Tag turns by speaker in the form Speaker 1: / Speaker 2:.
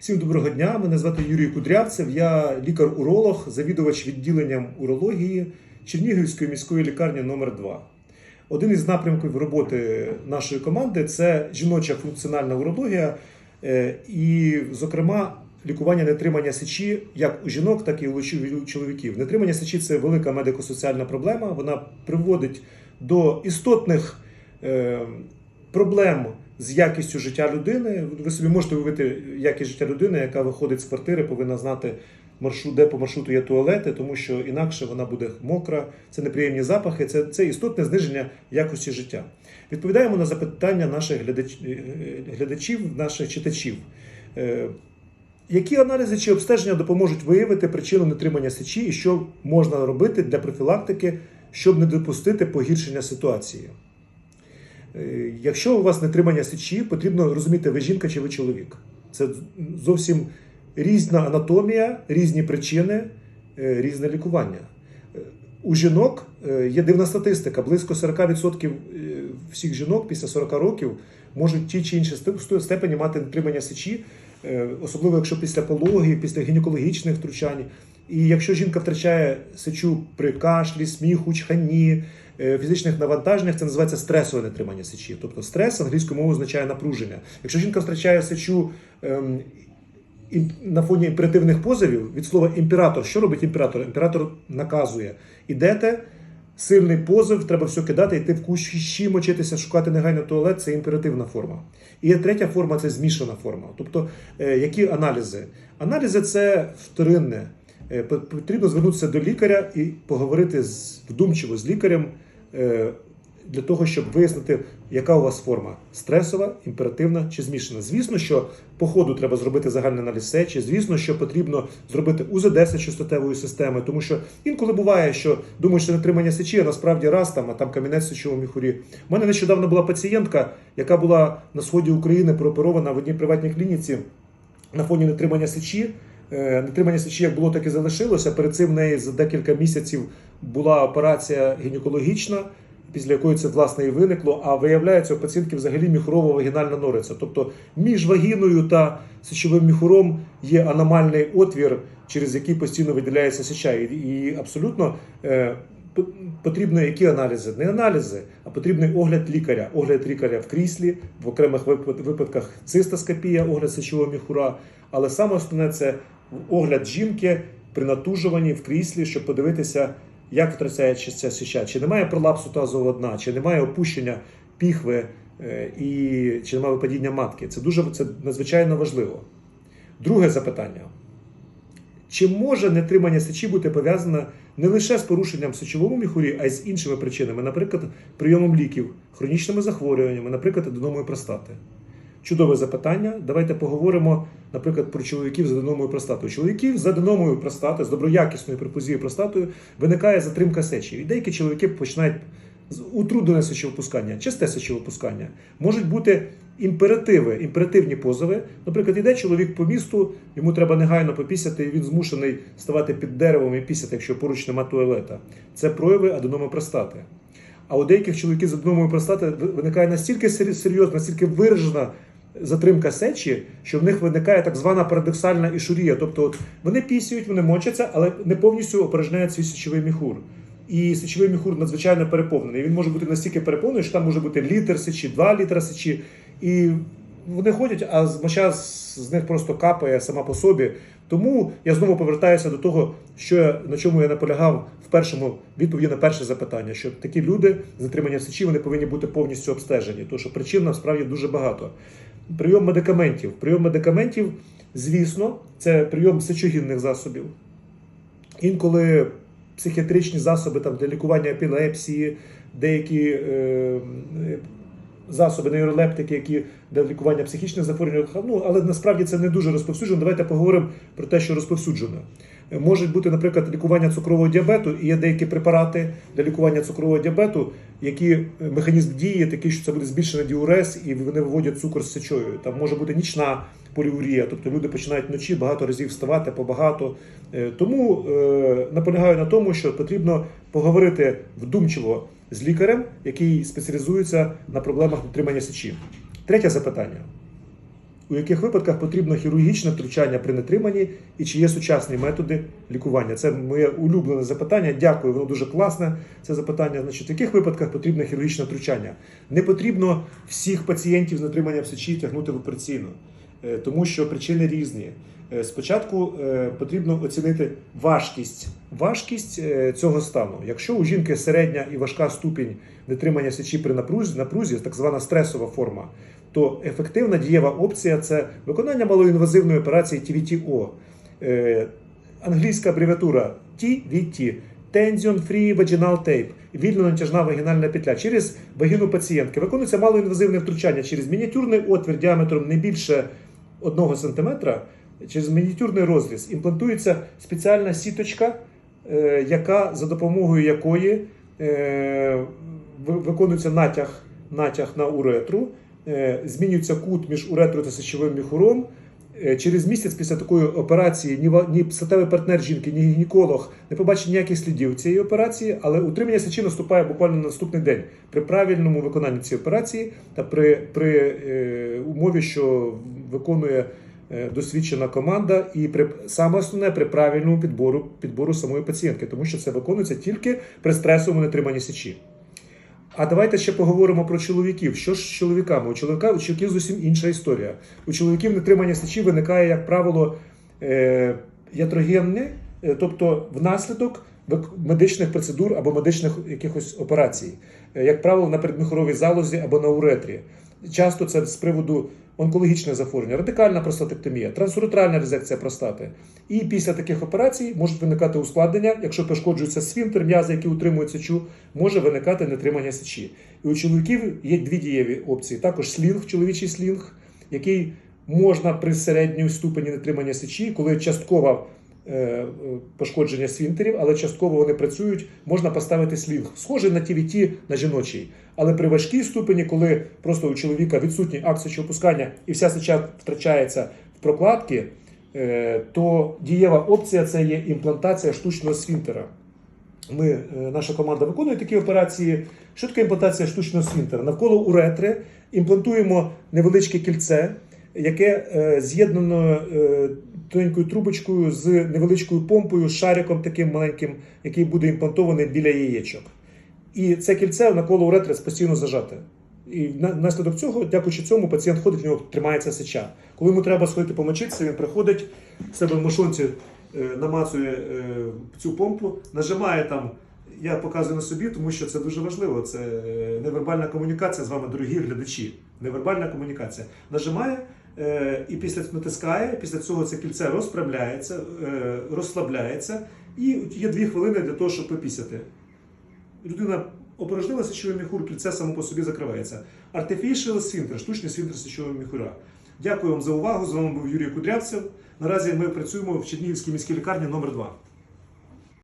Speaker 1: Всім доброго дня. Мене звати Юрій Кудрявцев. Я лікар-уролог, завідувач відділенням урології Чернігівської міської лікарні номер 2 Один із напрямків роботи нашої команди це жіноча функціональна урологія е, і, зокрема, лікування нетримання сечі як у жінок, так і у чоловіків. Нетримання сечі це велика медико-соціальна проблема. Вона приводить до істотних е, проблем з якістю життя людини. Ви собі можете уявити якість життя людини, яка виходить з квартири, повинна знати маршрут, де по маршруту є туалети, тому що інакше вона буде мокра, це неприємні запахи, це, це істотне зниження якості життя. Відповідаємо на запитання наших глядач, е, глядачів, наших читачів. Е, Які аналізи чи обстеження допоможуть виявити причину нетримання сечі і що можна робити для профілактики, щоб не допустити погіршення ситуації? Е, Якщо у вас нетримання сечі, потрібно розуміти, ви жінка чи ви чоловік. Це зовсім різна анатомія, різні причини, е, різне лікування. Е, У жінок є дивна статистика: близько 40% е, всіх жінок після 40 років можуть ті чи інші степені мати нетримання сечі, особливо якщо після пології, після гінекологічних втручань. І якщо жінка втрачає сечу при кашлі, сміху, чханні, фізичних навантаженнях, це називається стресове нетримання сечі. Тобто стрес англійською мовою означає напруження. Якщо жінка втрачає сечу ем, на фоні імперативних позовів від слова імператор, що робить імператор? Імператор наказує: ідете, сильний позов, треба все кидати, йти в кущі, мочитися, шукати негайно туалет це імперативна форма. І є третя форма це змішана форма. Тобто, е, які аналізи? Аналізи це вторинне. Е, Потрібно звернутися до лікаря і поговорити з вдумчиво з лікарем е, для того, щоб вияснити, яка у вас форма стресова, імперативна чи змішана. Звісно, що по ходу треба зробити загальний аналіз сечі. Звісно, що потрібно зробити УЗД сечостатевої системи, тому що інколи буває, що думаєш, що нетримання сечі, а насправді раз там, а там камінець в сечовому міхурі. У мене нещодавно була пацієнтка, яка була на сході України прооперована в одній приватній клініці на фоні нетримання сечі. Е, Нетримання сечі як було, так і залишилося. Перед цим в неї за декілька місяців була операція гінекологічна, після якої це власне і виникло. А виявляється, у пацієнтки взагалі міхурова вагінальна нориця. Тобто між вагіною та сечовим міхуром є аномальний отвір, через який постійно виділяється сеча. І, абсолютно е, потрібно які аналізи? Не аналізи, а потрібний огляд лікаря. Огляд лікаря в кріслі, в окремих випад- випадках цистоскопія, огляд сечового міхура. Але саме основне це огляд жінки при натужуванні в кріслі, щоб подивитися, як втрачається сеча, чи немає пролапсу тазового дна, чи немає опущення піхви е, і чи немає випадіння матки. Це дуже це надзвичайно важливо. Друге запитання. Чи може нетримання сечі бути пов'язане не лише з порушенням сечовому міхурі, а й з іншими причинами, наприклад, прийомом ліків, хронічними захворюваннями, наприклад, аденомою простати? Чудове запитання. Давайте поговоримо, наприклад, про чоловіків з аденомою простатою. Чоловіків з аденомою простати, з доброякісною перфузією простатою виникає затримка сечі. І деякі чоловіки починають утруднене сечовипускання, часте сечовипускання. Можуть бути імперативи, імперативні позови. Наприклад, іде чоловік по місту, йому треба негайно попісяти, і він змушений ставати під деревом і пісяти, якщо поруч нема туалета. Це прояви аденоми простати. А у деяких чоловіків з аденомою простати виникає настільки сер- серйозна, настільки виражена затримка сечі, що в них виникає так звана парадоксальна ішурія. Тобто от вони пісюють, вони мочаться, але не повністю опорожняють свій сечовий міхур. І сечовий міхур надзвичайно переповнений. Він може бути настільки переповнений, що там може бути літр сечі, два літра сечі. І вони ходять, а моча з них просто капає сама по собі. Тому я знову повертаюся до того, що я, на чому я наполягав в першому відповіді на перше запитання, що такі люди з затриманням сечі вони повинні бути повністю обстежені, тому що причин насправді дуже багато. Прийом медикаментів. Прийом медикаментів, звісно, це прийом сечогінних засобів. Інколи психіатричні засоби там, для лікування епілепсії, деякі е, е, засоби, нейролептики, які для лікування психічних захворювань. Ну, але насправді це не дуже розповсюджено. Давайте поговоримо про те, що розповсюджено. Е, Можуть бути, наприклад, лікування цукрового діабету, і є деякі препарати для лікування цукрового діабету, які е, механізм дії такий, що це буде збільшений діурез, і вони виводять цукор з сечою. Там може бути нічна поліурія, тобто люди починають вночі багато разів вставати побагато. Е, Тому е, наполягаю на тому, що потрібно поговорити вдумчиво з лікарем, який спеціалізується на проблемах дотримання сечі. Третє запитання. У яких випадках потрібно хірургічне втручання при нетриманні і чи є сучасні методи лікування? Це моє улюблене запитання. Дякую, воно дуже класне. Це запитання. Значить, в яких випадках потрібно хірургічне втручання? Не потрібно всіх пацієнтів з нетримання в сечі тягнути в операційну, е, тому що причини різні. Е, Спочатку е, потрібно оцінити важкість, важкість цього стану. Якщо у жінки середня і важка ступінь нетримання сечі при напрузі, напрузі, так звана стресова форма, то ефективна дієва опція це виконання малоінвазивної операції TVTO. Е, Англійська абревіатура TVT – Tension Free Vaginal Tape – вільно-натяжна вагінальна петля через вагіну пацієнтки. Виконується малоінвазивне втручання через мініатюрний отвір діаметром не більше 1 см, через мініатюрний розріз імплантується спеціальна сіточка, е, яка за допомогою якої е, виконується натяг, натяг на уретру, змінюється кут між уретрою та сечовим міхуром. Е, Через місяць після такої операції ні статевий партнер жінки, ні гінеколог не побачить ніяких слідів цієї операції, але утримання сечі наступає буквально на наступний день при правильному виконанні цієї операції та при, при е, умові, що виконує е, досвідчена команда, і при саме основне при правильному підбору підбору самої пацієнтки, тому що це виконується тільки при стресовому нетриманні сечі. А давайте ще поговоримо про чоловіків. Що ж з чоловіками? У чоловіка у чоловіків зовсім інша історія. У чоловіків нетримання сечі виникає, як правило, е, ятрогенне, е, тобто внаслідок медичних процедур або медичних якихось операцій, Е, як правило, на передміхоровій залозі або на уретрі. Часто це з приводу онкологічних захворювань, радикальна простатектомія, трансуретральна резекція простати. І після таких операцій можуть виникати ускладнення, якщо пошкоджується сфінктер, м'язи, які утримують сечу, може виникати нетримання сечі. І у чоловіків є дві дієві опції: також слінг, чоловічий слінг, який можна при середній ступені нетримання сечі, коли частково е, пошкодження сфінктерів, але частково вони працюють, можна поставити слінг, схожий на TVT на жіночий. Але при важкій ступені, коли просто у чоловіка відсутній акт сечоопускання і вся сеча втрачається в прокладки, е, то дієва опція це є імплантація штучного сфінктера. Ми, е, наша команда виконує такі операції. Що таке імплантація штучного сфінктера? Навколо уретри імплантуємо невеличке кільце, яке е, з'єднано е, тоненькою трубочкою з невеличкою помпою, шариком таким маленьким, який буде імплантований біля яєчок. І це кільце навколо уретри постійно зажате. І на- внаслідок цього, дякуючи цьому, пацієнт ходить, в нього тримається сеча. Коли йому треба сходити помочитися, він приходить в себе в мошонці, е, намацує е, цю помпу, нажимає там. Я показую на собі, тому що це дуже важливо. Це е, невербальна комунікація з вами, дорогі глядачі. Невербальна комунікація. Нажимає і після натискає, після цього це кільце розправляється, е, розслабляється, і є дві хвилини для того, щоб попісяти людина опорожнила сечовий міхур, кільце само по собі закривається. Artificial sphincter, штучний синтер січового міхура. Дякую вам за увагу. З вами був Юрій Кудрявцев. Наразі ми працюємо в Чернігівській міській лікарні номер 2